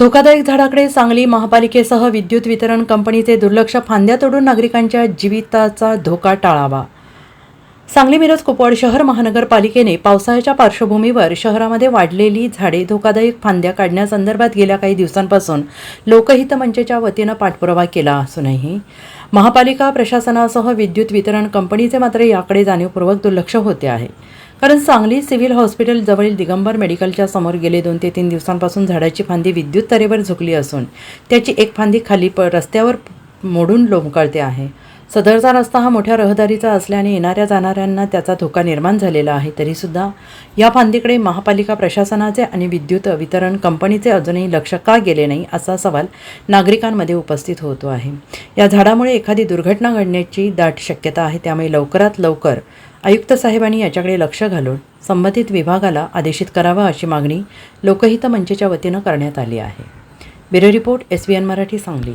धोकादायक झाडाकडे सांगली महापालिकेसह विद्युत वितरण कंपनीचे दुर्लक्ष फांद्या तोडून नागरिकांच्या जीविताचा धोका टाळावा. सांगली मिरज कुपवाड शहर महानगरपालिकेने पावसाळ्याच्या पार्श्वभूमीवर शहरामध्ये वाढलेली झाडे धोकादायक फांद्या काढण्यासंदर्भात गेल्या काही दिवसांपासून लोकहित मंचच्या वतीनं पाठपुरावा केला असूनही महापालिका प्रशासनासह विद्युत वितरण कंपनीचे मात्र याकडे जाणीवपूर्वक दुर्लक्ष होते आहे. कारण सांगली सिव्हिल हॉस्पिटल जवळील दिगंबर मेडिकलच्या समोर गेले दोन ते तीन दिवसांपासून झाडाची फांदी विद्युत तारेवर झुकली असून त्याची एक फांदी खाली प रस्त्यावर मोडून लोंबकळते आहे. सदरचा रस्ता हा मोठ्या रहदारीचा असल्याने येणाऱ्या जाणाऱ्यांना त्याचा धोका निर्माण झालेला आहे. तरीसुद्धा या फांदीकडे महापालिका प्रशासनाचे आणि विद्युत वितरण कंपनीचे अजूनही लक्ष का गेले नाही असा सवाल नागरिकांमध्ये उपस्थित होतो आहे. या झाडामुळे एखादी दुर्घटना घडण्याची दाट शक्यता आहे त्यामुळे लवकरात लवकर आयुक्त साहेबांनी याच्याकडे लक्ष घालून संबंधित विभागाला आदेशित करावा अशी मागणी लोकहित मंचच्या वतीनं करण्यात आली आहे. Bureau report S B N Marathi Sangli.